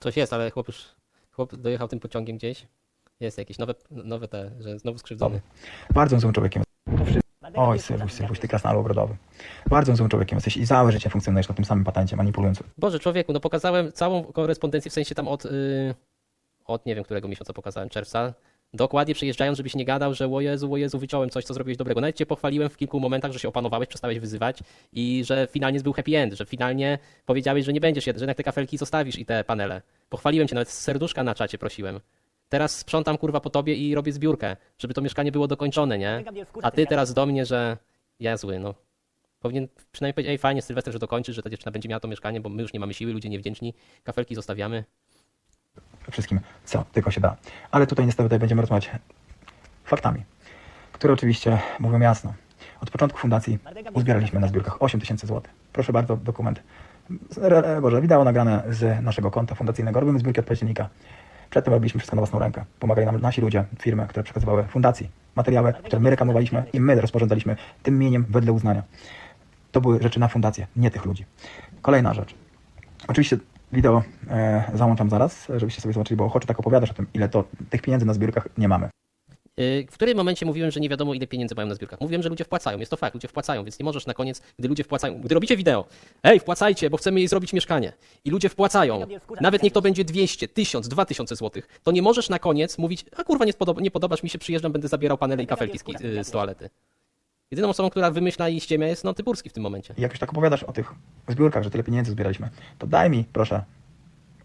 Coś jest, ale chłop już chłop dojechał tym pociągiem gdzieś. Jest jakieś nowe, nowe te, że znowu skrzywdzony. Bardzo złym człowiekiem. Oj, Sylwuś, Sylwuś, ty krasnalu ogrodowy. Bardzo złym człowiekiem jesteś i całe życie funkcjonujesz na tym samym patencie manipulując. Boże, człowieku, no pokazałem całą korespondencję, w sensie tam od, y, od nie wiem którego miesiąca pokazałem, czerwca. Dokładnie przyjeżdżając, żebyś nie gadał, że o Jezu, o Jezu, wyciąłem coś, co zrobiłeś dobrego. Nawet cię pochwaliłem w kilku momentach, że się opanowałeś, przestałeś wyzywać i że finalnie był happy end, że finalnie powiedziałeś, że nie będziesz, że jednak te kafelki zostawisz i te panele. Pochwaliłem cię, nawet serduszka na czacie prosiłem. Teraz sprzątam kurwa po tobie i robię zbiórkę, żeby to mieszkanie było dokończone, nie? A ty teraz do mnie, że ja zły, no. Powinien przynajmniej powiedzieć, ej fajnie Sylwester, że dokończysz, że ta dziewczyna będzie miała to mieszkanie, bo my już nie mamy siły, ludzie niewdzięczni, kafelki zostawiamy. Wszystkim, co tylko się da. Ale tutaj niestety będziemy rozmawiać faktami, które oczywiście mówią jasno. Od początku fundacji uzbieraliśmy na zbiórkach 8 tysięcy złotych. Proszę bardzo, dokument. Boże, wideo nagrane z naszego konta fundacyjnego. Robimy zbiórki od października. Przedtem robiliśmy wszystko na własną rękę. Pomagali nam nasi ludzie, firmy, które przekazywały fundacji materiały, które my reklamowaliśmy i my rozporządzaliśmy tym mieniem wedle uznania. To były rzeczy na fundację, nie tych ludzi. Kolejna rzecz. Oczywiście wideo e, załączam zaraz, żebyście sobie zobaczyli, bo ochoczo tak opowiadasz o tym, ile to tych pieniędzy na zbiórkach nie mamy. Yy, W którym momencie mówiłem, że nie wiadomo ile pieniędzy mają na zbiórkach? Mówiłem, że ludzie wpłacają, jest to fakt, ludzie wpłacają, więc nie możesz na koniec, gdy ludzie wpłacają, gdy robicie wideo, ej, wpłacajcie, bo chcemy jej zrobić mieszkanie i ludzie wpłacają, nawet niech to będzie 200, 1000, 2000 złotych, to nie możesz na koniec mówić, a kurwa nie, spodoba, nie podobasz mi się, przyjeżdżam, będę zabierał panele i kafelki z, z toalety. Jedyną osobą, która wymyśla i ściemia jest no Tyburski w tym momencie. I jak już tak opowiadasz o tych zbiórkach, że tyle pieniędzy zbieraliśmy, to daj mi, proszę,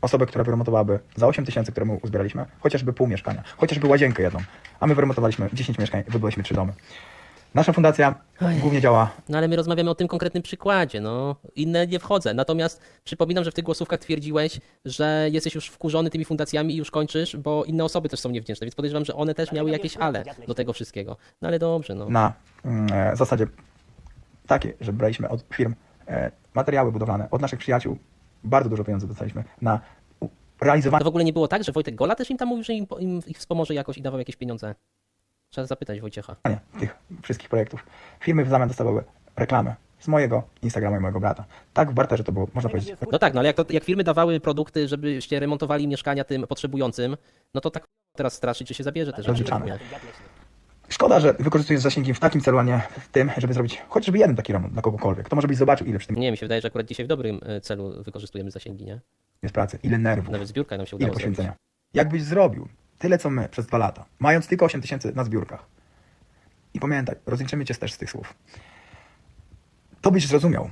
osobę, która wyremontowałaby za 8 tysięcy, które mu uzbieraliśmy, chociażby pół mieszkania, chociażby łazienkę jedną, a my wyremontowaliśmy 10 mieszkań, wybyliśmy trzy domy. Nasza fundacja Oj. głównie działa No ale my rozmawiamy o tym konkretnym przykładzie, no. Inne nie wchodzę. Natomiast przypominam, że w tych głosówkach twierdziłeś, że jesteś już wkurzony tymi fundacjami i już kończysz, bo inne osoby też są niewdzięczne, więc podejrzewam, że one też miały jakieś ale do tego wszystkiego. No ale dobrze, no. na mm, e, zasadzie takiej, że braliśmy od firm e, materiały budowlane, od naszych przyjaciół, bardzo dużo pieniędzy dostaliśmy na realizowanie To w ogóle nie było tak, że Wojtek Gola też im tam mówił, że im, im ich wspomoże jakoś i dawał jakieś pieniądze? Trzeba zapytać Wojciecha. tych wszystkich projektów. Firmy w zamian dostawały reklamę z mojego Instagrama i mojego brata. Tak w barterze to było, można powiedzieć. No tak, no ale jak, to, jak firmy dawały produkty, żebyście remontowali mieszkania tym potrzebującym, no to tak teraz straszyć, że się zabierze te rzeczy. Szkoda, że wykorzystujesz zasięgi w takim celu, a nie w tym, żeby zrobić chociażby jeden taki remont dla kogokolwiek. To może byś zobaczył, ile przy tym Nie, mi się wydaje, że akurat dzisiaj w dobrym e, celu wykorzystujemy zasięgi, nie? jest pracy, ile nerwów, Nawet zbiórka nam się ile udało zrobić. poświęcenia. Jakbyś zrobił tyle, co my przez dwa lata, mając tylko 8 tysięcy na zbiórkach. I pamiętaj, rozliczymy cię też z tych słów. To byś zrozumiał,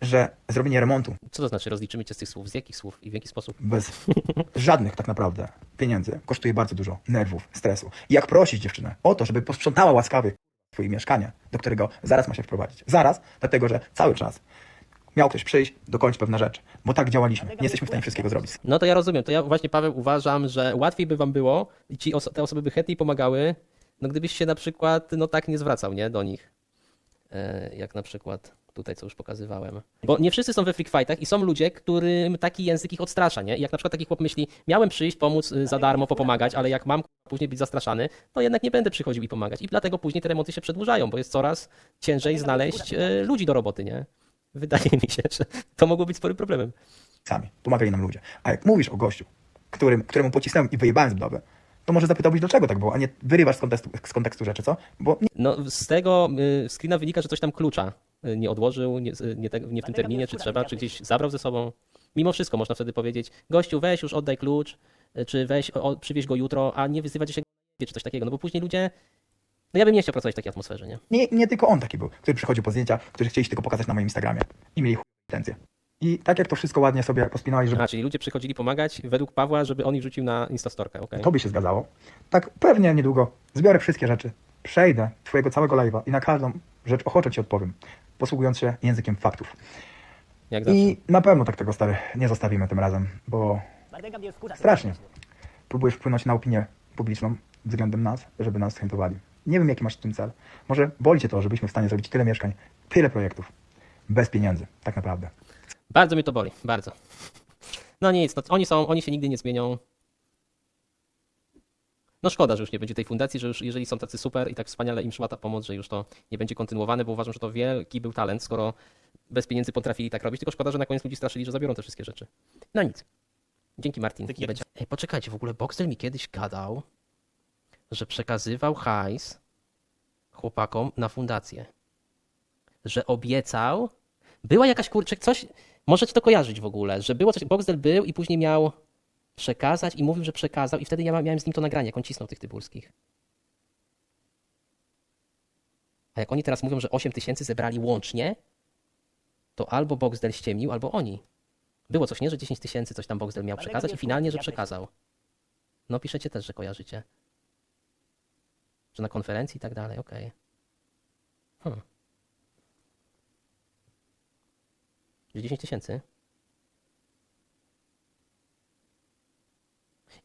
że zrobienie remontu Co to znaczy rozliczymy cię z tych słów? Z jakich słów i w jaki sposób? bez żadnych tak naprawdę pieniędzy kosztuje bardzo dużo nerwów, stresu. I jak prosić dziewczynę o to, żeby posprzątała łaskawie twoje mieszkanie, do którego zaraz ma się wprowadzić. Zaraz, dlatego że cały czas miał ktoś przyjść, dokończyć pewne rzeczy, bo tak działaliśmy. Nie jesteśmy w stanie wszystkiego zrobić. No to ja rozumiem. To ja właśnie, Paweł, uważam, że łatwiej by wam było i ci oso- te osoby by chętniej pomagały, no gdybyś się na przykład no tak nie zwracał, nie, do nich. E, jak na przykład tutaj, co już pokazywałem. Bo nie wszyscy są we freak fightach i są ludzie, którym taki język ich odstrasza, nie? I jak na przykład taki chłop myśli, miałem przyjść, pomóc y, za darmo, popomagać, ale jak mam później być zastraszany, to jednak nie będę przychodził i pomagać. I dlatego później te remonty się przedłużają, bo jest coraz ciężej znaleźć e, ludzi do roboty, nie? Wydaje mi się, że to mogło być sporym problemem. Sami. Pomagali nam ludzie. A jak mówisz o gościu, którym, któremu pocisnąłem i wyjebałem z budowy, to może zapytałbyś, dlaczego tak było, a nie wyrywasz z kontekstu, z kontekstu rzeczy, co? Bo nie No z tego y, screena wynika, że coś tam klucza y, nie odłożył, nie, nie, te, nie w tym terminie, czy trzeba, czy gdzieś zabrał ze sobą. Mimo wszystko można wtedy powiedzieć, gościu weź już oddaj klucz, y, czy weź, o, przywieź go jutro, a nie wyzywać się czy coś takiego, no bo później ludzie, no ja bym nie chciał pracować w takiej atmosferze, nie? Nie, nie tylko on taki był, który przychodził po zdjęcia, którzy chcieli się tylko pokazać na moim Instagramie i mieli chuj intencje. I tak jak to wszystko ładnie sobie pospinałeś, żeby A, czyli ludzie przychodzili pomagać według Pawła, żeby on ich rzucił na Instastorkę, okej. to by się zgadzało, tak pewnie niedługo zbiorę wszystkie rzeczy, przejdę twojego całego live'a i na każdą rzecz ochoczo ci odpowiem, posługując się językiem faktów. Jak zawsze. I na pewno tak tego stary nie zostawimy tym razem, bo strasznie próbujesz wpłynąć na opinię publiczną względem nas, żeby nas zchętowali. Nie wiem, jaki masz w tym cel. Może boli cię to, że byliśmy w stanie zrobić tyle mieszkań, tyle projektów, bez pieniędzy, tak naprawdę. Bardzo mnie to boli, bardzo. No nic, no, oni są, oni się nigdy nie zmienią. No szkoda, że już nie będzie tej fundacji, że już jeżeli są tacy super i tak wspaniale im szła ta pomoc, że już to nie będzie kontynuowane, bo uważam, że to wielki był talent, skoro bez pieniędzy potrafili tak robić, tylko szkoda, że na koniec ludzi straszyli, że zabiorą te wszystkie rzeczy. No nic. Dzięki Martin. Będzie. Ej, poczekajcie, w ogóle Boxel mi kiedyś gadał, że przekazywał hajs chłopakom na fundację. Że obiecał. Była jakaś kurczę, coś. Możecie to kojarzyć w ogóle, że było coś. Boxel był i później miał przekazać i mówił, że przekazał, i wtedy ja miałem z nim to nagranie, jak on cisnął tych tybulskich. A jak oni teraz mówią, że 8 tysięcy zebrali łącznie, to albo Boxdel ściemnił, albo oni. Było coś, nie? Że 10 tysięcy coś tam Boxdel miał przekazać i finalnie, że przekazał. No piszecie też, że kojarzycie. Że na konferencji i tak dalej, okej. Hmm. Że 10 tysięcy?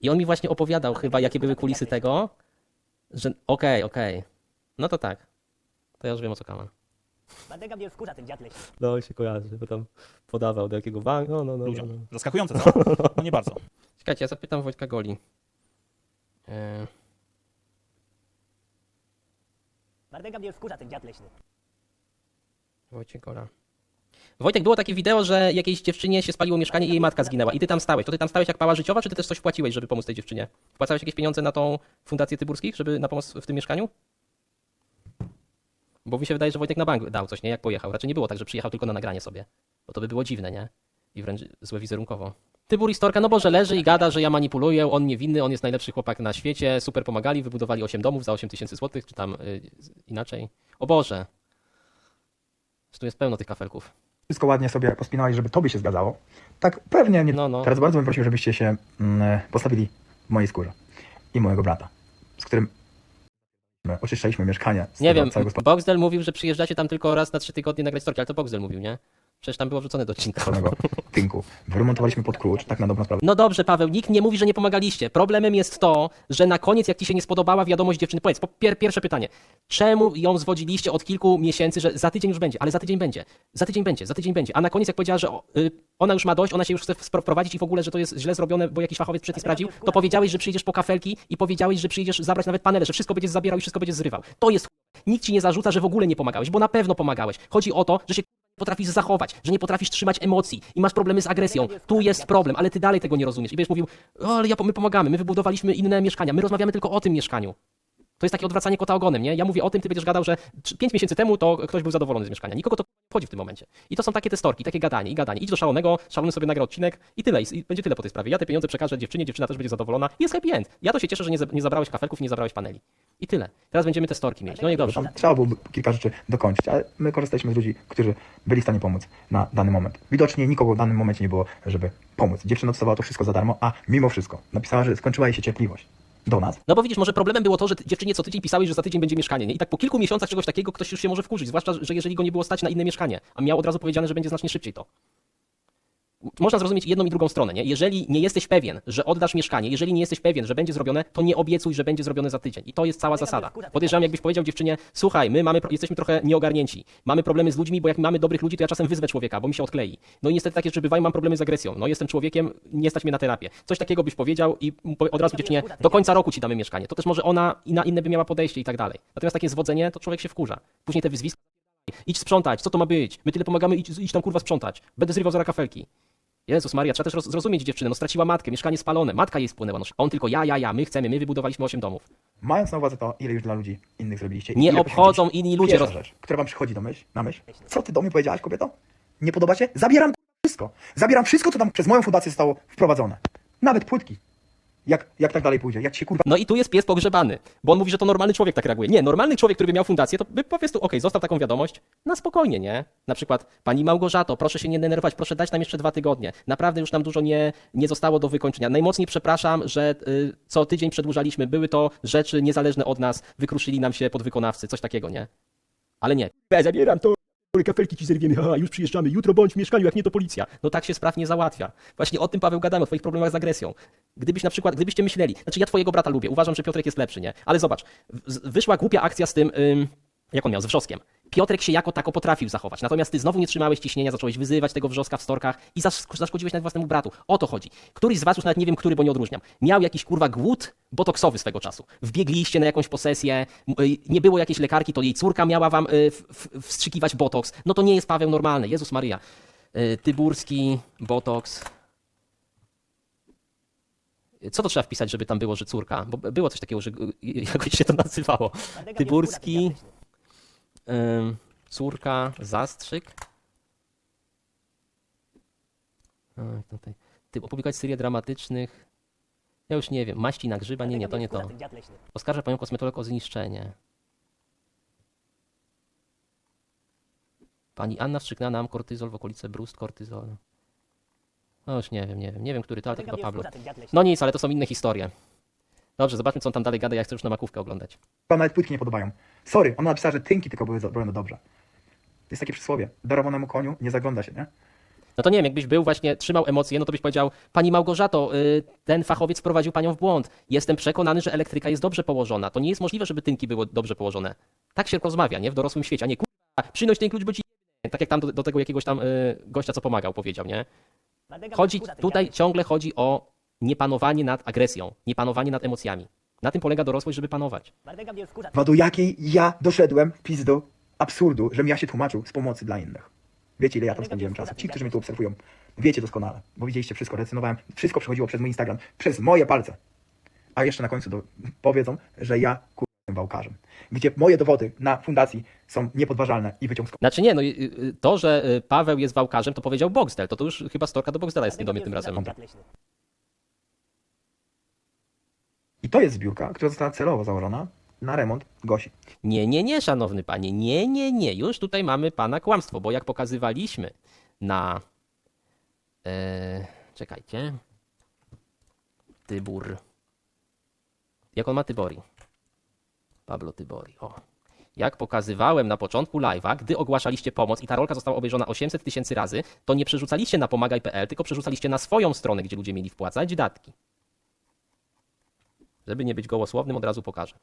I on mi właśnie opowiadał chyba, jakie były kulisy tego, że okej, okej. No to tak. To ja już wiem o co kaman. Bandega mnie wkurza ten dziad leśny. No się kojarzy, bo tam podawał do jakiego banku. No, no, no, ludziom. Zaskakujące, co? No nie bardzo. Czekajcie, ja zapytam Wojtka Goli. E, Bandega mnie wkurza ten dziad leśny. Wojciech. Wojtek, było takie wideo, że jakiejś dziewczynie się spaliło mieszkanie i jej matka zginęła. I ty tam stałeś. To ty tam stałeś jak pała życiowa, czy ty też coś płaciłeś, żeby pomóc tej dziewczynie? Wpłacałeś jakieś pieniądze na tą fundację Tyburskich, żeby na pomoc w tym mieszkaniu? Bo mi się wydaje, że Wojtek na bank dał coś, nie? Jak pojechał. Raczej nie było tak, że przyjechał tylko na nagranie sobie. Bo to by było dziwne, nie? I wręcz złe wizerunkowo. Tybur Istorka, no bo że leży i gada, że ja manipuluję, on niewinny, on jest najlepszy chłopak na świecie, super pomagali, wybudowali 8 domów za 8 tysięcy złotych, czy tam y, inaczej. O Boże. Że tu jest pełno tych kafelków. wszystko ładnie sobie pospinałeś, żeby tobie się zgadzało, tak pewnie nie. No, no. Teraz bardzo bym prosił, żebyście się mm, postawili w mojej skórze i mojego brata, z którym my oczyszczaliśmy mieszkanie. Z Nie wiem, Boxdel mówił, że przyjeżdżacie tam tylko raz na trzy tygodnie nagrać storki, ale to Boxdel mówił, nie? Przecież tam było wrzucone do odcinka. spalonego tynku. Wyremontowaliśmy pod klucz, tak na dobrą sprawę. No dobrze, Paweł, nikt nie mówi, że nie pomagaliście. Problemem jest to, że na koniec, jak ci się nie spodobała wiadomość dziewczyny, powiedz, po, pier, pierwsze pytanie. Czemu ją zwodziliście od kilku miesięcy, że za tydzień już będzie, ale za tydzień będzie, za tydzień będzie, za tydzień będzie. A na koniec, jak powiedziała, że o, y, ona już ma dość, ona się już chce wprowadzić i w ogóle, że to jest źle zrobione, bo jakiś fachowiec przed nie sprawdził, to powiedziałeś, że przyjdziesz po kafelki i powiedziałeś, że przyjdziesz zabrać nawet panele, że wszystko będziesz zabierał i wszystko będziesz zrywał. To jest Nikt ci nie zarzuca, że w ogóle nie pomagałeś, bo na pewno pomagałeś. Chodzi o to, że się potrafisz zachować, że nie potrafisz trzymać emocji i masz problemy z agresją. Tu jest problem, ale ty dalej tego nie rozumiesz. I będziesz mówił, o, ale ja, my pomagamy, my wybudowaliśmy inne mieszkania, my rozmawiamy tylko o tym mieszkaniu. To jest takie odwracanie kota ogonem, nie? Ja mówię o tym, ty będziesz gadał, że 5 miesięcy temu to ktoś był zadowolony z mieszkania. Nikogo to nie wchodzi w tym momencie. I to są takie te storki, takie gadanie i gadanie. Idź do szalonego, szalony sobie nagra odcinek i tyle. I będzie tyle po tej sprawie. Ja te pieniądze przekażę dziewczynie, dziewczyna też będzie zadowolona. I jest happy end. Ja to się cieszę, że nie, za- nie zabrałeś kafelków, nie zabrałeś paneli. I tyle. Teraz będziemy te storki mieć. No i dobrze. Trzeba byłoby kilka rzeczy dokończyć, ale my korzystaliśmy z ludzi, którzy byli w stanie pomóc na dany moment. Widocznie nikogo w danym momencie nie było, żeby pomóc. Dziewczyna dostawała to wszystko za darmo, a mimo wszystko napisała, że skończyła jej się cierpliwość do nas. No bo widzisz, może problemem było to, że dziewczynie co tydzień pisałeś, że za tydzień będzie mieszkanie, nie? I tak po kilku miesiącach czegoś takiego ktoś już się może wkurzyć, zwłaszcza, że jeżeli go nie było stać na inne mieszkanie, a miał od razu powiedziane, że będzie znacznie szybciej to. Można zrozumieć jedną i drugą stronę, nie? Jeżeli nie jesteś pewien, że oddasz mieszkanie, jeżeli nie jesteś pewien, że będzie zrobione, to nie obiecuj, że będzie zrobione za tydzień. I to jest cała zasada. Podejrzewam, jakbyś powiedział dziewczynie, słuchaj, my mamy, jesteśmy trochę nieogarnięci, mamy problemy z ludźmi, bo jak mamy dobrych ludzi, to ja czasem wyzwę człowieka, bo mi się odklei. No i niestety takie rzeczy bywają, mam problemy z agresją. No jestem człowiekiem, nie stać mnie na terapię. Coś takiego byś powiedział i od razu dziewczynie, do końca roku ci damy mieszkanie. To też może ona i na inne by miała podejście i tak dalej. Natomiast takie zwodzenie, to człowiek się wkurza. Później te wyzwiska, idź sprzątać, co to ma być? My tyle pomagamy, idź, idź tam kurwa sprzątać. Będę zrywał. Jezus Maria, trzeba też roz- zrozumieć dziewczynę, no straciła matkę, mieszkanie spalone, matka jej spłynęła, no on tylko ja, ja, ja, my chcemy, my wybudowaliśmy 8 domów. Mając na uwadze to, ile już dla ludzi innych zrobiliście. Nie obchodzą inni ludzie. Pierwsza Roz... rzecz, która wam przychodzi do myśl, na myśl. Co ty do mnie powiedziałaś, kobieto? Nie podoba się? Zabieram wszystko. Zabieram wszystko, co tam przez moją fundację zostało wprowadzone. Nawet płytki. Jak, jak tak dalej pójdzie? Jak ci się kurwa No i tu jest pies pogrzebany, bo on mówi, że to normalny człowiek tak reaguje. Nie, normalny człowiek, który by miał fundację, to by po prostu, okej, zostaw taką wiadomość, na spokojnie, nie? Na przykład, pani Małgorzato, proszę się nie denerwować, proszę dać nam jeszcze dwa tygodnie. Naprawdę już nam dużo nie, nie zostało do wykończenia. Najmocniej przepraszam, że y, co tydzień przedłużaliśmy. Były to rzeczy niezależne od nas, wykruszyli nam się podwykonawcy, coś takiego, nie? Ale nie. Ja zabieram to. Kafelki ci zerwiemy, ha, już przyjeżdżamy, jutro bądź w mieszkaniu, jak nie to policja. No tak się spraw nie załatwia. Właśnie o tym, Paweł, gadamy, o twoich problemach z agresją. Gdybyś na przykład, gdybyście myśleli, znaczy ja twojego brata lubię, uważam, że Piotrek jest lepszy, nie? Ale zobacz, wyszła głupia akcja z tym, ym, jak on miał, z Wrzoskiem. Piotrek się jako tako potrafił zachować, natomiast ty znowu nie trzymałeś ciśnienia, zacząłeś wyzywać tego Wrzoska w storkach i zasz- zaszkodziłeś nawet własnemu bratu. O to chodzi. Któryś z was, już nawet nie wiem który, bo nie odróżniam, miał jakiś kurwa głód botoksowy swego czasu. Wbiegliście na jakąś posesję, y, nie było jakiejś lekarki, to jej córka miała wam y, w- w- wstrzykiwać botoks. No to nie jest Paweł normalny, Jezus Maria. Y, Tyburski, botoks. Co to trzeba wpisać, żeby tam było, że córka? Bo było coś takiego, że jakoś się to nazywało. Tyburski, ym, córka, zastrzyk. A, tutaj. Ty, opublikować serię dramatycznych. Ja już nie wiem. Maści na grzyba? Nie, nie, to nie to. Oskarża panią kosmetolog o zniszczenie. Pani Anna wstrzyknęła nam kortyzol w okolice brust, kortyzol. No już nie wiem, nie wiem. Nie wiem, który to, ale to chyba Pablo. No nic, ale to są inne historie. Dobrze, zobaczmy, co on tam dalej gada. Ja chcę już na makówkę oglądać. Wam nawet płytki nie podobają. Sorry, ona napisała, że tynki tylko były zrobione dobrze. Jest takie przysłowie. Darowanemu koniu nie zagląda się, nie? No to nie wiem, jakbyś był właśnie, trzymał emocje, no to byś powiedział, pani Małgorzato, y, ten fachowiec wprowadził panią w błąd. Jestem przekonany, że elektryka jest dobrze położona. To nie jest możliwe, żeby tynki były dobrze położone. Tak się rozmawia, nie? W dorosłym świecie, a nie kurwa, przynoś ten klucz, bo ci. Tak jak tam do, do tego jakiegoś tam y, gościa, co pomagał, powiedział, nie? Chodzi, ten tutaj ciągle chodzi o niepanowanie nad agresją, niepanowanie nad emocjami. Na tym polega dorosłość, żeby panować. Dwa do jakiej ja doszedłem pizdu absurdu, żebym ja się tłumaczył z pomocy dla innych. Wiecie, ile ja tam spędziłem czasu. Ci, którzy mnie tu obserwują, wiecie doskonale, bo widzieliście wszystko, recenzowałem, wszystko przechodziło przez mój Instagram, przez moje palce. A jeszcze na końcu do, powiedzą, że ja kurwa jestem wałkarzem. Gdzie moje dowody na fundacji są niepodważalne i wyciąg z Znaczy nie, no y, y, to, że y, Paweł jest wałkarzem, to powiedział Boxdel. To, to już chyba storka do Boxdela jest Mardega niedomie mnie tym wkurza razem. I to jest zbiórka, która została celowo założona na remont Gosi. Nie, nie, nie, szanowny panie, nie, nie, nie. Już tutaj mamy pana kłamstwo, bo jak pokazywaliśmy na. E, czekajcie. Tybur. Jak on ma Tybori? Pablo Tybori. O. Jak pokazywałem na początku live'a, gdy ogłaszaliście pomoc i ta rolka została obejrzona 800 tysięcy razy, to nie przerzucaliście na pomagaj.pl, tylko przerzucaliście na swoją stronę, gdzie ludzie mieli wpłacać datki. Żeby nie być gołosłownym, od razu pokażę.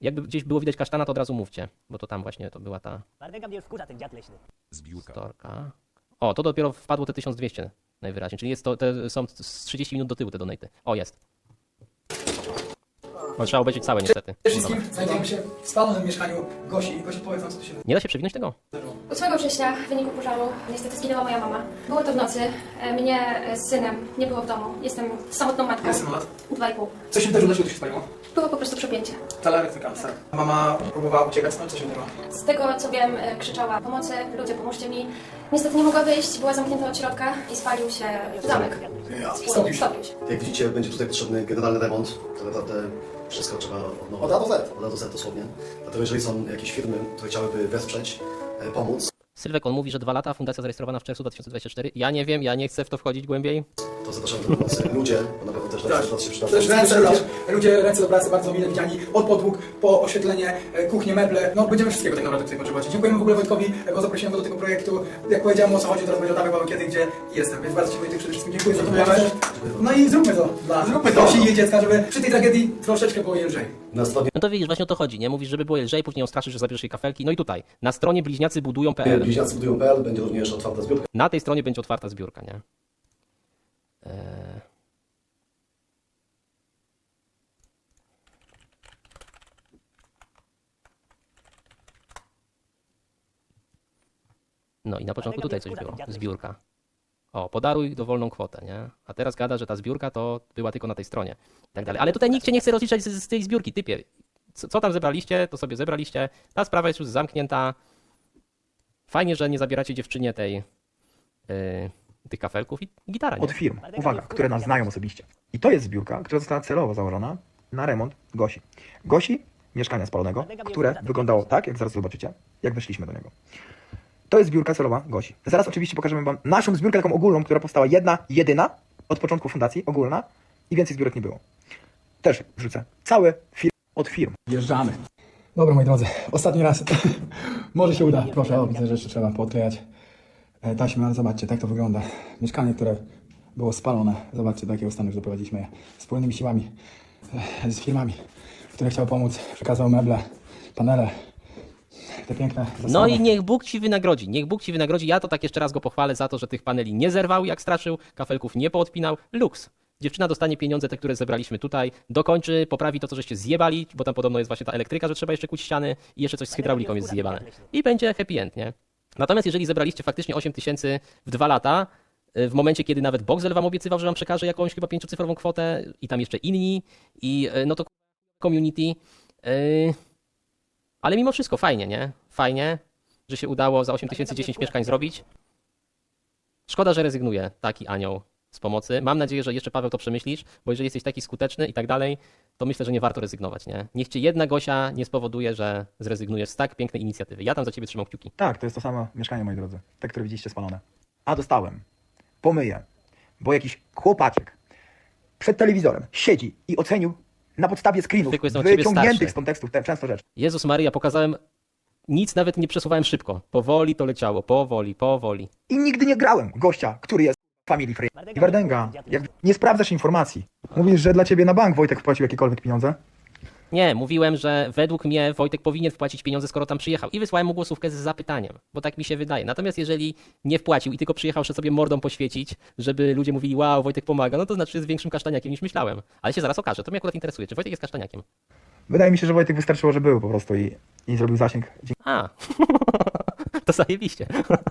Jakby gdzieś było widać kasztana, to od razu mówcie, bo to tam właśnie to była ta Mardega mnie wkurza ten dziad leśny. storka. O, to dopiero wpadło te 1200 najwyraźniej, czyli jest to, te są z 30 minut do tyłu te donaty. O, jest. No, trzeba obejrzeć całe niestety. Przede wszystkim znajdujemy się w spalonym mieszkaniu Gosi. Gosi, powiedz nam, co tu się Nie da się przewinąć tego? 8 września w wyniku pożaru niestety zginęła moja mama. Było to w nocy. E, Mnie z synem nie było w domu. Jestem samotną matką. Ile synu lat? Dwa i pół. Co się wydarzyło, dlaczego to się spaliło? Było po prostu przepięcie. Tala elektryka, tak. Mama próbowała uciekać stąd, co się wydarzyło? Z tego co wiem, e, krzyczała pomocy, ludzie pomóżcie mi. Niestety nie mogła wyjść, była zamknięta od środka i spalił się zamek. Ja, stopił się. Jak widzicie, będzie tutaj potrzebny generalny remont. Tak naprawdę wszystko trzeba od nowa. Od A do Z. Od A do Z dosłownie. Dlatego jeżeli są jakieś firmy, które chciałyby wesprzeć, e, pomóc, Sylwek, on mówi, że dwa lata, fundacja zarejestrowana w czerwcu 2024. Ja nie wiem, ja nie chcę w to wchodzić głębiej. to zapraszamy do pomocy ludzie, bo na pewno też Tak. tak. się przydadzą. Też ręce, ludzie, ludzie, ręce do pracy bardzo mile widziani. Od podłóg po oświetlenie, e, kuchnię, meble. No będziemy wszystkiego tak naprawdę tutaj potrzebować. Dziękujemy w ogóle Wojtkowi, e, bo zaprosiłem go do tego projektu. Jak powiedziałem o co chodzi, teraz będzie oddawał Paweł kiedy, gdzie jestem. Więc bardzo Ci Wojtek przede wszystkim dziękuję za to. No i zróbmy to dla zróbmy to. i jej dziecka, żeby przy tej tragedii troszeczkę było lżej. Na stronie No to widzisz, właśnie o to chodzi, nie? Mówisz, żeby było lżej, później ją straszysz, że zabierzesz jej kafelki. No i tutaj, na stronie bliźniacybudują.pl. bliźniacy budują.pl będzie również otwarta zbiórka. Na tej stronie będzie otwarta zbiórka, nie? Eee... No i na początku tutaj coś było, zbiórka. O, podaruj dowolną kwotę, nie? A teraz gada, że ta zbiórka to była tylko na tej stronie i tak dalej. Ale tutaj nikt cię nie chce rozliczać z, z tej zbiórki, typie. Co, co tam zebraliście, to sobie zebraliście. Ta sprawa jest już zamknięta. Fajnie, że nie zabieracie dziewczynie tej yy, tych kafelków i gitara, nie? Od firm, uwaga, które nas znają osobiście. I to jest zbiórka, która została celowo założona na remont Gosi. Gosi, mieszkania spalonego, które wyglądało tak, jak zaraz zobaczycie, jak weszliśmy do niego. To jest zbiórka celowa Gosi. Zaraz oczywiście pokażemy Wam naszą zbiórkę taką ogólną, która powstała jedna, jedyna od początku fundacji, ogólna i więcej zbiórek nie było. Też wrzucę cały film od firm. Wjeżdżamy. Dobra, moi drodzy, ostatni raz. Może się uda. Proszę, o, widzę, że jeszcze trzeba podklejać e, taśmy, ale zobaczcie, tak to wygląda. Mieszkanie, które było spalone. Zobaczcie, do jakiego stanu już doprowadziliśmy je. Wspólnymi siłami e, z firmami, które chciały pomóc. Przekazał meble, panele, te piękne. No i niech Bóg ci wynagrodzi. Niech Bóg ci wynagrodzi. Ja to tak jeszcze raz go pochwalę za to, że tych paneli nie zerwał, jak straszył, kafelków nie poodpinał. Luks. Dziewczyna dostanie pieniądze, te, które zebraliśmy tutaj, dokończy, poprawi to, co żeście zjebali, bo tam podobno jest właśnie ta elektryka, że trzeba jeszcze kuć ściany i jeszcze coś z hydrauliką jest zjebane. I będzie happy end, nie? Natomiast jeżeli zebraliście faktycznie 8 tysięcy w dwa lata, y, w momencie, kiedy nawet Boxel wam obiecywał, że wam przekaże jakąś chyba pięciocyfrową kwotę i tam jeszcze inni i y, no to community. y, Ale mimo wszystko fajnie, nie? Fajnie, że się udało za 8 tysięcy 10 mieszkań zrobić. Szkoda, że rezygnuje taki anioł z pomocy. Mam nadzieję, że jeszcze Paweł to przemyślisz, bo jeżeli jesteś taki skuteczny i tak dalej, to myślę, że nie warto rezygnować, nie? Niech cię jedna Gosia nie spowoduje, że zrezygnujesz z tak pięknej inicjatywy. Ja tam za ciebie trzymam kciuki. Tak, to jest to samo mieszkanie, moi drodzy. Te, które widzieliście spalone. A dostałem. Pomyję. Bo jakiś chłopaczek przed telewizorem siedzi i ocenił na podstawie screenów wyciągniętych z kontekstów te często rzeczy. Jezus Maria, pokazałem nic, nawet nie przesuwałem szybko. Powoli to leciało, powoli, powoli. I nigdy nie grałem gościa, który jest family friend. I Wardęga, jak nie sprawdzasz informacji, mówisz, że dla ciebie na bank Wojtek wpłacił jakiekolwiek pieniądze? Nie, mówiłem, że według mnie Wojtek powinien wpłacić pieniądze, skoro tam przyjechał. I wysłałem mu głosówkę z zapytaniem, bo tak mi się wydaje. Natomiast jeżeli nie wpłacił i tylko przyjechał, żeby sobie mordą poświecić, żeby ludzie mówili, wow, Wojtek pomaga, no to znaczy jest większym kasztaniakiem niż myślałem. Ale się zaraz okaże. To mnie akurat interesuje, czy Wojtek jest kasztaniakiem. Wydaje mi się, że Wojtek wystarczyło, że był po prostu i, i zrobił zasięg. A, to zajebiście.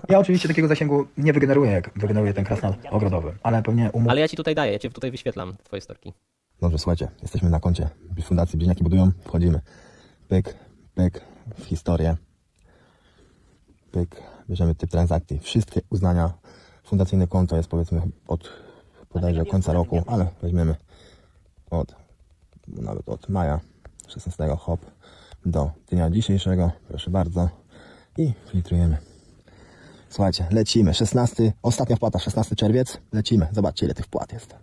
Ja oczywiście takiego zasięgu nie wygeneruję, jak wygeneruje ten krasnal ogrodowy, ale pewnie umów. Ale ja ci tutaj daję, ja cię tutaj wyświetlam, twoje storki. Dobrze, słuchajcie, jesteśmy na koncie Fundacji Bliźniaki Budują, wchodzimy. Pyk, pyk, w historię. Pyk, bierzemy typ transakcji. Wszystkie uznania, fundacyjne konto jest powiedzmy od bodajże końca roku, ale weźmiemy od, nawet od maja 16 hop do dnia dzisiejszego, proszę bardzo i filtrujemy. Słuchajcie, lecimy. 16, ostatnia wpłata, 16 czerwiec. Lecimy. Zobaczcie, ile tych wpłat jest.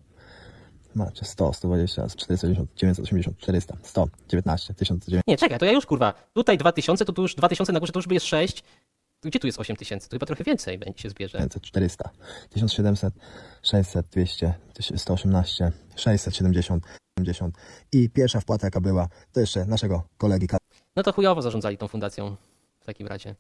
Macie 100, 120, 490, 980, 400, 100, 19, 1900. Nie, czekaj, to ja już kurwa. Tutaj 2000, to tu już 2000 na górze, to już jest 6. Gdzie tu jest 8000? To chyba trochę więcej będzie się zbierze. 500, 400, 1700, 600, 200, 118, 670, 70 i pierwsza wpłata jaka była, to jeszcze naszego kolegi No to chujowo zarządzali tą fundacją w takim razie.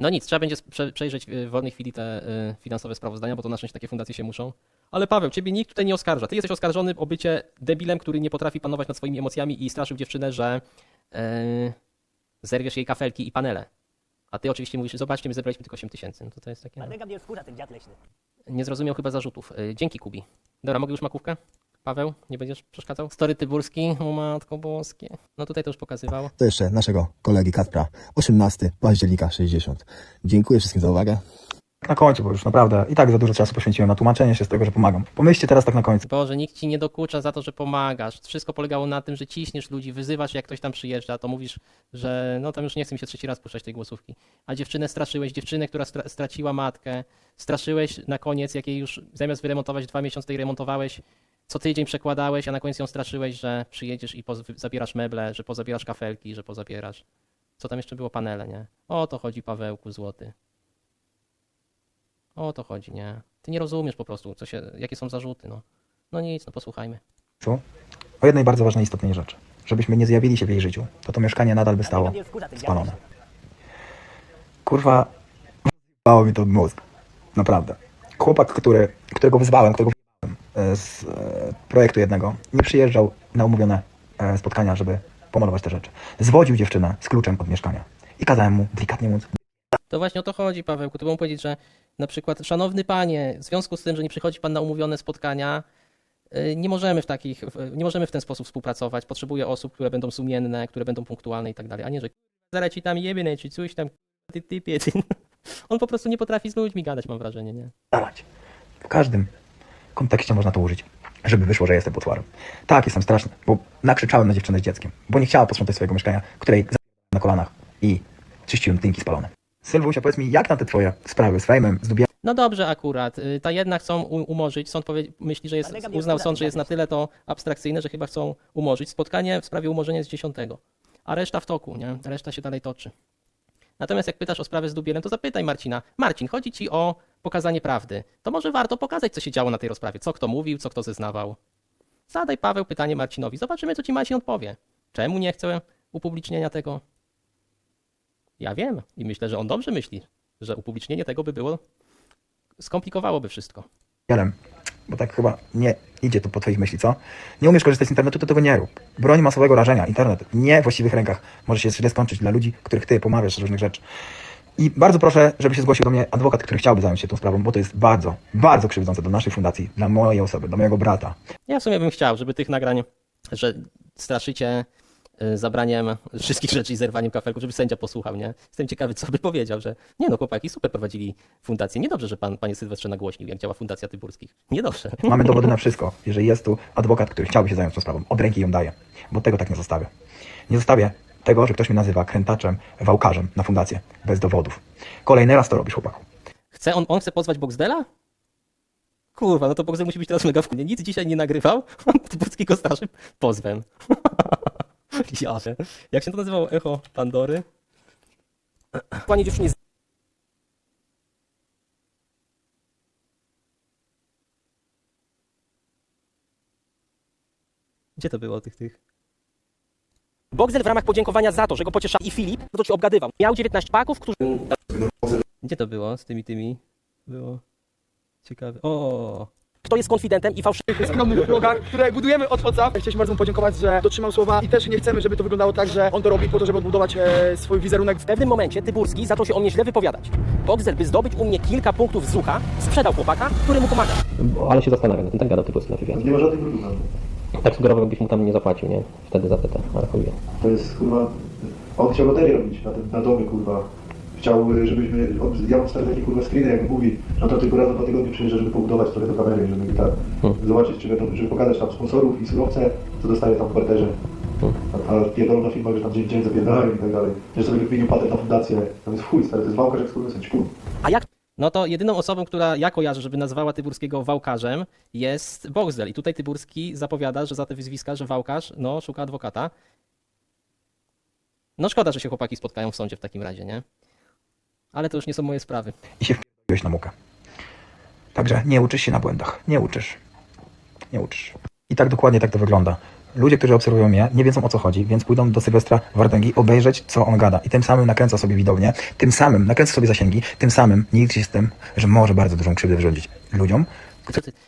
No nic, trzeba będzie prze- przejrzeć y, w wolnej chwili te y, finansowe sprawozdania, bo to na szczęście takie fundacje się muszą. Ale Paweł, ciebie nikt tutaj nie oskarża. Ty jesteś oskarżony o bycie debilem, który nie potrafi panować nad swoimi emocjami i straszył dziewczynę, że yy, zerwiesz jej kafelki i panele. A ty oczywiście mówisz, zobaczcie, my zebraliśmy tylko 8 tysięcy. No to to jest takie... No. Mnie wkurza ten dziad leśny. Nie zrozumiał chyba zarzutów. Dzięki Kubi. Dobra, mogę już makówkę? Paweł, nie będziesz przeszkadzał? Story Tyburski, o matko boskie. No tutaj to już pokazywał. To jeszcze naszego kolegi Kacpra, 18 października 60. Dziękuję wszystkim za uwagę. Na końcu, bo już naprawdę i tak za dużo czasu poświęciłem na tłumaczenie się z tego, że pomagam. Pomyślcie teraz tak na końcu. Boże, nikt ci nie dokucza za to, że pomagasz. Wszystko polegało na tym, że ciśniesz ludzi, wyzywasz, jak ktoś tam przyjeżdża, to mówisz, że no tam już nie chce mi się trzeci raz puszczać tej głosówki. A dziewczynę straszyłeś, dziewczynę, która stra straciła matkę, straszyłeś na koniec, jak jej już zamiast wyremontować dwa miesiące, jej remontowałeś, co tydzień przekładałeś, a na koniec ją straszyłeś, że przyjedziesz i zabierasz meble, że pozabierasz kafelki, że pozabierasz. Co tam jeszcze było? Panele, nie? O to chodzi, Pawełku złoty. O to chodzi, nie? Ty nie rozumiesz po prostu, co się, jakie są zarzuty, no. No nic, no posłuchajmy. O jednej bardzo ważnej, istotnej rzeczy. Żebyśmy nie zjawili się w jej życiu, to to mieszkanie nadal by stało spalone. Kurwa, bało mi to mózg. Naprawdę. Chłopak, który, którego wyzwałem, którego z e, projektu jednego, nie przyjeżdżał na umówione e, spotkania, żeby pomalować te rzeczy. Zwodził dziewczynę z kluczem od mieszkania. I kazałem mu delikatnie móc To właśnie o to chodzi, Pawełku. To bym powiedzieć, że na przykład, szanowny panie, w związku z tym, że nie przychodzi pan na umówione spotkania, nie możemy w takich, nie możemy w ten sposób współpracować. Potrzebuję osób, które będą sumienne, które będą punktualne i tak dalej, a nie, że zaraz ci tam jebie, czy coś tam, ty typie, ty. On po prostu nie potrafi z ludźmi gadać, mam wrażenie, nie? dawać. W każdym kontekście można to użyć, żeby wyszło, że jestem potworem. Tak, jestem straszny, bo nakrzyczałem na dziewczynę z dzieckiem, bo nie chciała posprzątać swojego mieszkania, której na kolanach i czyściłem tynki spalone. Sylwusia, powiedz mi, jak na te twoje sprawy z fejmem, z dubiami, No dobrze akurat. Y, Ta jedna chcą umorzyć. Sąd powie, myśli, że jest, uznał sąd, że jest na tyle to abstrakcyjne, że chyba chcą umorzyć. Spotkanie w sprawie umorzenia jest 10. A reszta w toku, nie? Reszta się dalej toczy. Natomiast jak pytasz o sprawę z Dubielem, to zapytaj Marcina. Marcin, chodzi ci o pokazanie prawdy. To może warto pokazać, co się działo na tej rozprawie. Co kto mówił, co kto zeznawał. Zadaj Paweł pytanie Marcinowi. Zobaczymy, co ci Marcin odpowie. Czemu nie chce upublicznienia tego? Ja wiem i myślę, że on dobrze myśli, że upublicznienie tego by było skomplikowałoby wszystko. Jelem, bo tak chyba nie idzie to po twoich myśli, co? Nie umiesz korzystać z internetu, to tego nie rób. Broń masowego rażenia, internet, nie w właściwych rękach. Może się źle skończyć dla ludzi, których ty pomawiasz z różnych rzeczy. I bardzo proszę, żeby się zgłosił do mnie adwokat, który chciałby zająć się tą sprawą, bo to jest bardzo, bardzo krzywdzące dla naszej fundacji, dla mojej osoby, dla mojego brata. Ja w sumie bym chciał, żeby tych nagrań, że straszycie zabraniem wszystkich rzeczy i zerwaniem kafelków, żeby sędzia posłuchał, nie? Jestem ciekawy, co by powiedział, że nie no, chłopaki super prowadzili fundację. Niedobrze, że pan, panie Sylwestrze, nagłośnił, jak działa Fundacja Tyburskich. Niedobrze. Mamy dowody na wszystko. Jeżeli jest tu adwokat, który chciałby się zająć tą sprawą, od ręki ją daję, bo tego tak nie zostawię. Nie zostawię tego, że ktoś mnie nazywa krętaczem, wałkarzem na fundację, bez dowodów. Kolejny raz to robisz, chłopaku. Chce on, on chce pozwać Boxdela? Kurwa, no to Boxdel musi być teraz mega w Nic dzisiaj nie nagrywał. Tyburskiego starszym pozwem. Jarze. Jak się to nazywało? Echo Pandory? Panie dziewczynie, Gdzie to było tych tych? Boxel w ramach podziękowania za to, że go pocieszał i Filip, no to ci obgadywał. Miał 19 paków, którzy... Gdzie to było z tymi tymi? Było ciekawe. O, Kto jest konfidentem i fałszywym skromnych vlogach, które budujemy od podstaw. Chcieliśmy bardzo mu podziękować, że dotrzymał słowa i też nie chcemy, żeby to wyglądało tak, że on to robi po to, żeby odbudować e, swój wizerunek. W pewnym momencie Tyburski zaczął się o mnie źle wypowiadać. Boxer, by zdobyć u mnie kilka punktów z ucha, sprzedał chłopaka, który mu pomaga. Ale się zastanawiam, ten tak gada Tyburski na wywiadzie. Nie ma żadnych wróżb. Tak sugerował, jakbyś mu tam nie zapłacił, nie? Wtedy za te, ale chuj wie. To jest kurwa. On chciał loterię robić na, tym- na domy, kurwa. Chciał, żebyśmy. Ja mam taki kurwa screeny, jak mówi, że on to tylko raz na dwa tygodnie przyjeżdża, żeby pobudować trochę do kamery, żeby tak zobaczyć, czy będą, żeby pokazać tam sponsorów i surowce, co dostaje tam w barterze. A, a pierdolą na filmach, że tam dzień dzień zapierdalają i tak dalej. Że sobie wykminił patent na fundację. Tam jest chuj, stary, to jest wałka, jak skurwysyn, ćpun. A jak? No to jedyną osobą, która ja kojarzę, żeby nazwała Tyburskiego wałkarzem, jest Boxdel. I tutaj Tyburski zapowiada, że za te wyzwiska, że wałkarz, no, szuka adwokata. No szkoda, że się chłopaki spotkają w sądzie w takim razie, nie? Ale to już nie są moje sprawy. I się wpiłeś na mukę. Także nie uczysz się na błędach. Nie uczysz. Nie uczysz. I tak dokładnie tak to wygląda. Ludzie, którzy obserwują mnie, nie wiedzą o co chodzi, więc pójdą do Sylwestra Wardęgi obejrzeć, co on gada. I tym samym nakręca sobie widownię, tym samym nakręca sobie zasięgi, tym samym nie liczy się z tym, że może bardzo dużą krzywdę wyrządzić ludziom,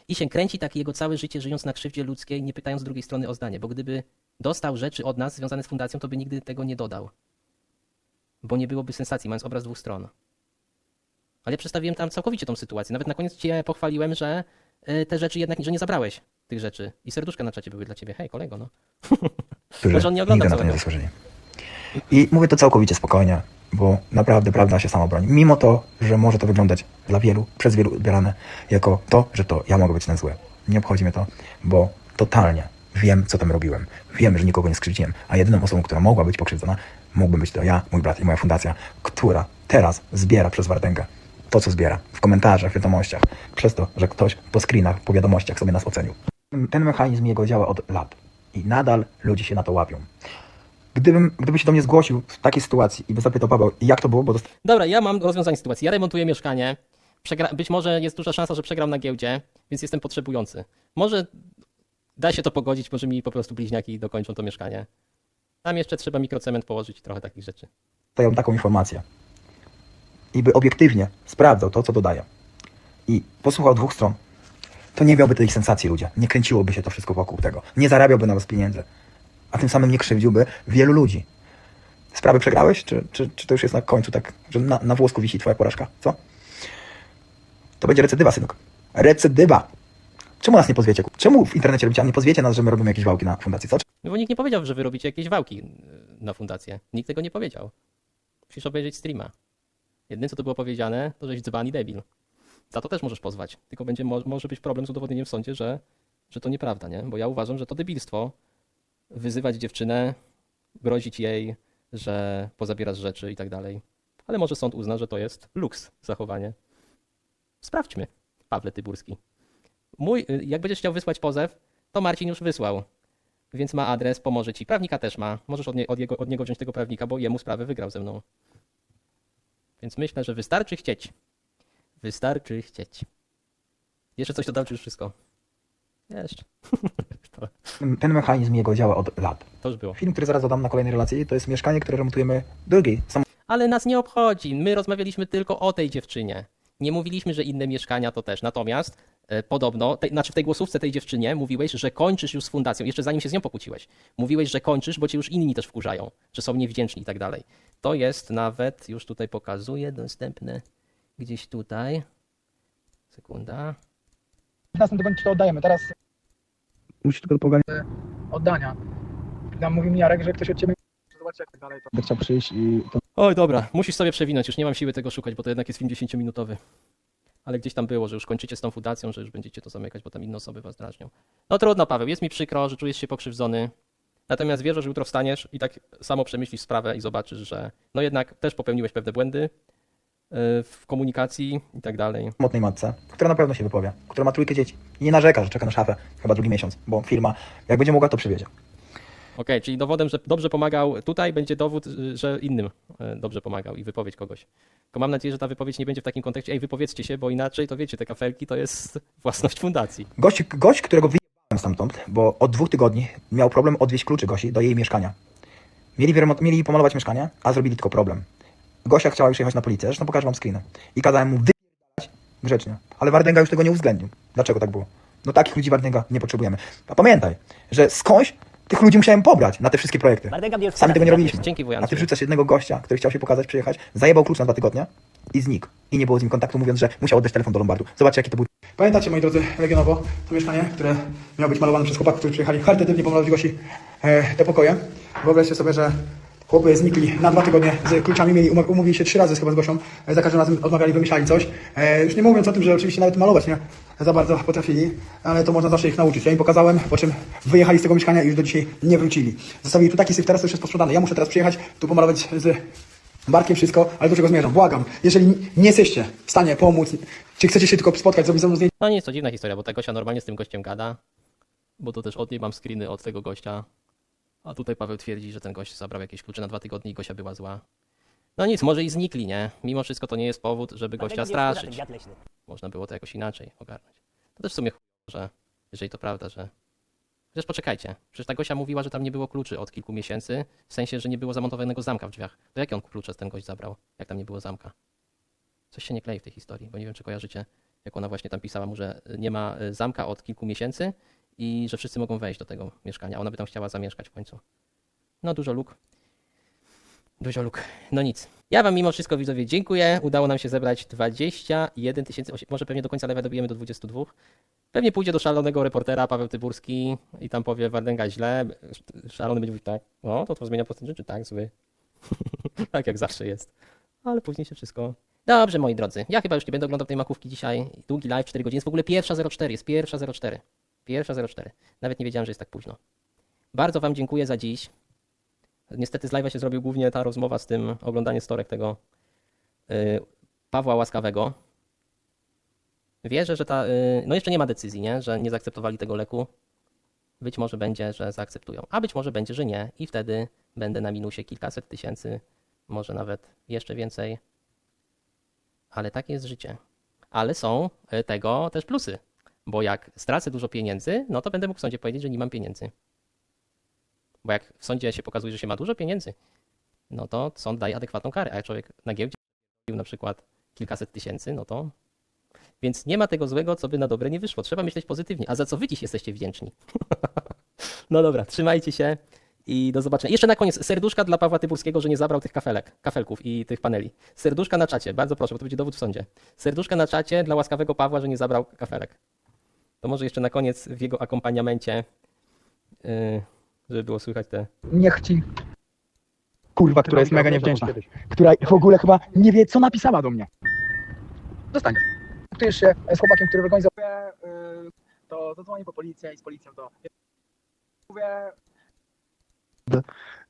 I się kręci takie jego całe życie, żyjąc na krzywdzie ludzkiej, nie pytając drugiej strony o zdanie, bo gdyby dostał rzeczy od nas związane z fundacją, to by nigdy tego nie dodał. Bo nie byłoby sensacji, mając obraz dwóch stron. Ale ja przedstawiłem tam całkowicie tą sytuację. Nawet na koniec cię pochwaliłem, że y, te rzeczy jednak, że nie zabrałeś tych rzeczy. I serduszka na czacie były dla ciebie. Hej, kolego, no. Może on nie ogląda nigdy na to nie zasłużyli. I mówię to całkowicie spokojnie, bo naprawdę prawda się sama broni. Mimo to, że może to wyglądać dla wielu, przez wielu odbierane jako to, że to ja mogę być ten zły. Nie obchodzi mnie to, bo totalnie wiem, co tam robiłem. Wiem, że nikogo nie skrzywdziłem, a jedyną osobą, która mogła być pokrzywdzona, mógłbym być to ja, mój brat i moja fundacja, która teraz zbiera przez Wardęgę to, co zbiera w komentarzach, w wiadomościach, przez to, że ktoś po screenach, po wiadomościach sobie nas ocenił. Ten mechanizm jego działa od lat i nadal ludzie się na to łapią. Gdybym, gdyby się do mnie zgłosił w takiej sytuacji i by zapytał Paweł, jak to było, bo dost- Dobra, ja mam rozwiązanie sytuacji. Ja remontuję mieszkanie. Przegra... Być może jest duża szansa, że przegram na giełdzie, więc jestem potrzebujący. Może da się to pogodzić, może mi po prostu bliźniaki dokończą to mieszkanie. Tam jeszcze trzeba mikrocement położyć i trochę takich rzeczy. dają taką informację i by obiektywnie sprawdzał to, co dodaje i posłuchał dwóch stron, to nie miałby tej sensacji ludzie. Nie kręciłoby się to wszystko wokół tego. Nie zarabiałby na was pieniędzy. A tym samym nie krzywdziłby wielu ludzi. Sprawy przegrałeś? Czy, czy, czy to już jest na końcu tak, że na, na włosku wisi twoja porażka? Co? To będzie recydywa, synok. Recydywa! Czemu nas nie pozwiecie? Czemu w internecie robicie, a nie pozwiecie nas, że my robimy jakieś wałki na fundacji? Co? No bo nikt nie powiedział, że wy robicie jakieś wałki y, na fundację. Nikt tego nie powiedział. Musisz obejrzeć streama. Jedyne, co to było powiedziane, to żeś dzban i debil. Za to też możesz pozwać. Tylko będzie mo może być problem z udowodnieniem w sądzie, że, że to nieprawda, nie? Bo ja uważam, że to debilstwo wyzywać dziewczynę, grozić jej, że pozabierasz rzeczy i tak dalej. Ale może sąd uzna, że to jest luks zachowanie. Sprawdźmy, Pawle Tyburski. Mój, y, jak będziesz chciał wysłać pozew, to Marcin już wysłał. Więc ma adres, pomoże ci. Prawnika też ma. Możesz od, nie, od, jego, od niego wziąć tego prawnika, bo jemu sprawę wygrał ze mną. Więc myślę, że wystarczy chcieć. Wystarczy chcieć. Jeszcze coś dodam, czy już wszystko? Jeszcze. Ten mechanizm jego działa od lat. to już było. Film, który zaraz dodam na kolejnej relacji, to jest mieszkanie, które remontujemy drugi. Ale nas nie obchodzi. My rozmawialiśmy tylko o tej dziewczynie. Nie mówiliśmy, że inne mieszkania to też. Natomiast Podobno, tej, znaczy w tej głosówce tej dziewczynie mówiłeś, że kończysz już z fundacją, jeszcze zanim się z nią pokłóciłeś. Mówiłeś, że kończysz, bo cię już inni też wkurzają, że są niewdzięczni i tak dalej. To jest nawet, już tutaj pokazuję, dostępne gdzieś tutaj. Sekunda. 15 tygodniu ci to oddajemy. Teraz Musisz tylko pogadać. oddania. Nam mówi mi Jarek, że ktoś od ciebie... Jak dalej to... Chciał przyjść i to Oj, dobra, musisz sobie przewinąć, już nie mam siły tego szukać, bo to jednak jest film 10-minutowy. Ale gdzieś tam było, że już kończycie z tą fundacją, że już będziecie to zamykać, bo tam inne osoby was drażnią. No trudno, Paweł, jest mi przykro, że czujesz się pokrzywdzony. Natomiast wierzę, że jutro wstaniesz i tak samo przemyślisz sprawę i zobaczysz, że no jednak też popełniłeś pewne błędy yy, w komunikacji i tak dalej. samotnej matce, która na pewno się wypowie, która ma trójkę dzieci i nie narzeka, że czeka na szafę chyba drugi miesiąc, bo firma, jak będzie mogła, to przywiezie. Okej, czyli dowodem, że dobrze pomagał tutaj, będzie dowód, że innym y, dobrze pomagał i wypowiedź kogoś. Tylko mam nadzieję, że ta wypowiedź nie będzie w takim kontekście, ej, wypowiedzcie się, bo inaczej to wiecie, te kafelki to jest własność fundacji. Gość, gość którego wyjechałem stamtąd, bo od dwóch tygodni miał problem odwieźć kluczy Gosi do jej mieszkania. Mieli, mieli pomalować mieszkanie, a zrobili tylko problem. Gosia chciała już jechać na policję, zresztą pokażę wam screena. I kazałem mu wypierdalać grzecznie. Ale Wardęga już tego nie uwzględnił. Dlaczego tak było? No takich ludzi Wardęga nie potrzebujemy. A pamiętaj, że skądś tych ludzi musiałem pobrać na te wszystkie projekty. Sami tego nie robiliśmy. A ty wrzucasz jednego gościa, który chciał się pokazać, przyjechać, zajebał klucz na dwa tygodnie i znikł. I nie było z nim kontaktu, mówiąc, że musiał oddać telefon do Lombardu. Zobaczcie, jaki to był Pamiętacie, moi drodzy, regionowo, to mieszkanie, które miało być malowane przez chłopaków, którzy przyjechali charytatywnie pomalować Gosi e, te pokoje. Wyobraźcie sobie, że chłopy znikli na dwa tygodnie z kluczami, mieli, umów- umówili się trzy razy chyba z Gosią, e, za każdym razem odmawiali, wymyślali coś. E, już nie mówiąc o tym, że oczywiście nawet malować nie za bardzo potrafili, ale to można zawsze ich nauczyć. Ja im pokazałem, po czym wyjechali z tego mieszkania i już do dzisiaj nie wrócili. Zostawili tu taki syf, teraz to już jest posprzedane. Ja muszę teraz przyjechać, tu pomalować z Barkiem wszystko, ale do czego zmierzam? Błagam, jeżeli nie jesteście w stanie pomóc, czy chcecie się tylko spotkać, zrobić ze mną zdjęcie, No nie jest to dziwna historia, bo ta Gosia normalnie z tym gościem gada, bo to też od niej mam screeny od tego gościa. A tutaj Paweł twierdzi, że ten gość zabrał jakieś klucze na dwa tygodnie i Gosia była zła. No nic, może i znikli, nie? Mimo wszystko to nie jest powód, żeby gościa straszyć. Można było to jakoś inaczej ogarnąć. To też w sumie że jeżeli to prawda, że... Chociaż poczekajcie, przecież ta Gosia mówiła, że tam nie było kluczy od kilku miesięcy, w sensie, że nie było zamontowanego zamka w drzwiach. To jakie on klucze ten gość zabrał, jak tam nie było zamka? Coś się nie klei w tej historii, bo nie wiem, czy kojarzycie, jak ona właśnie tam pisała mu, że nie ma y, zamka od kilku miesięcy i że wszyscy mogą wejść do tego mieszkania. Ona by tam chciała zamieszkać w końcu. No dużo luk. Dużo luk. No nic. Ja wam mimo wszystko widzowie dziękuję. Udało nam się zebrać 21 tysięcy, może pewnie do końca lewa dobijemy do 22. Pewnie pójdzie do szalonego reportera Paweł Tyburski i tam powie Wardęga źle. Szalony będzie mówić tak, o to to zmienia postęp rzeczy, tak, zły. tak jak zawsze jest. Ale później się wszystko... Dobrze, moi drodzy. Ja chyba już nie będę oglądał tej makówki dzisiaj. Długi live, 4 godziny. Jest w ogóle pierwsza 04, jest pierwsza 04. Pierwsza 04. Nawet nie wiedziałem, że jest tak późno. Bardzo wam dziękuję za dziś. Niestety z live'a się zrobił głównie ta rozmowa z tym, oglądanie storek tego y, Pawła Łaskawego. Wierzę, że ta, y, no jeszcze nie ma decyzji, nie? że nie zaakceptowali tego leku. Być może będzie, że zaakceptują, a być może będzie, że nie i wtedy będę na minusie kilkaset tysięcy, może nawet jeszcze więcej. Ale takie jest życie. Ale są y, tego też plusy, bo jak stracę dużo pieniędzy, no to będę mógł w sądzie powiedzieć, że nie mam pieniędzy. Bo jak w sądzie się pokazuje, że się ma dużo pieniędzy, no to sąd daje adekwatną karę. A jak człowiek na giełdzie na przykład kilkaset tysięcy, no to. Więc nie ma tego złego, co by na dobre nie wyszło. Trzeba myśleć pozytywnie. A za co wy dziś jesteście wdzięczni? no dobra, trzymajcie się i do zobaczenia. Jeszcze na koniec serduszka dla Pawła Tyburskiego, że nie zabrał tych kafelek, kafelków i tych paneli. Serduszka na czacie, bardzo proszę, bo to będzie dowód w sądzie. Serduszka na czacie dla łaskawego Pawła, że nie zabrał kafelek. To może jeszcze na koniec w jego akompaniamencie, yy, żeby było słychać te niech ci kurwa, która jest mega niewdzięczna, która w ogóle chyba nie wie, co napisała do mnie. Dostaniesz. Czujesz się z chłopakiem, który organizuje, yy, to zadzwoni po policję i z policją to... Mówię,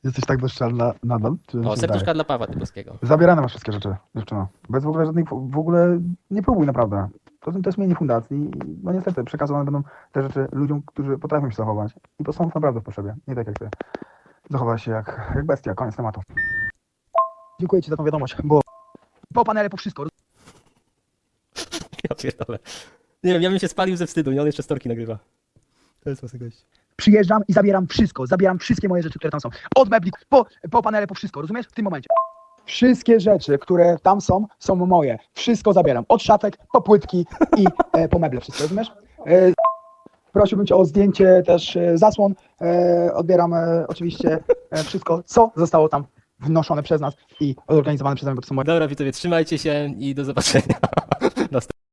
Jesteś tak bezczelna nadal? O, się serduszka dla Pawła Tyburskiego. Zabierane masz wszystkie rzeczy, dziewczyno. Bez w ogóle żadnej, w ogóle nie próbuj naprawdę. To, to jest mienie fundacji i no niestety przekazywane będą te rzeczy ludziom, którzy potrafią się zachować i to są naprawdę w potrzebie. Nie tak jak ty. Zachować się jak, jak bestia, koniec tematu. dziękuję ci za tą wiadomość, bo po panele, po wszystko. Ja pierdolę. Nie wiem, ja bym się spalił ze wstydu, nie? On jeszcze storki nagrywa. To jest łasy gość. Przyjeżdżam i zabieram wszystko, zabieram wszystkie moje rzeczy, które tam są. Od mebli, po, po panele, po wszystko, rozumiesz? W tym momencie. Wszystkie rzeczy, które tam są, są moje. Wszystko zabieram. Od szafek po płytki i e, po meble. Wszystko, rozumiesz? E, prosiłbym cię o zdjęcie też e, zasłon. E, odbieram e, oczywiście e, wszystko, co zostało tam wnoszone przez nas i zorganizowane przeze mnie, bo Dobra, widzowie, trzymajcie się i do zobaczenia.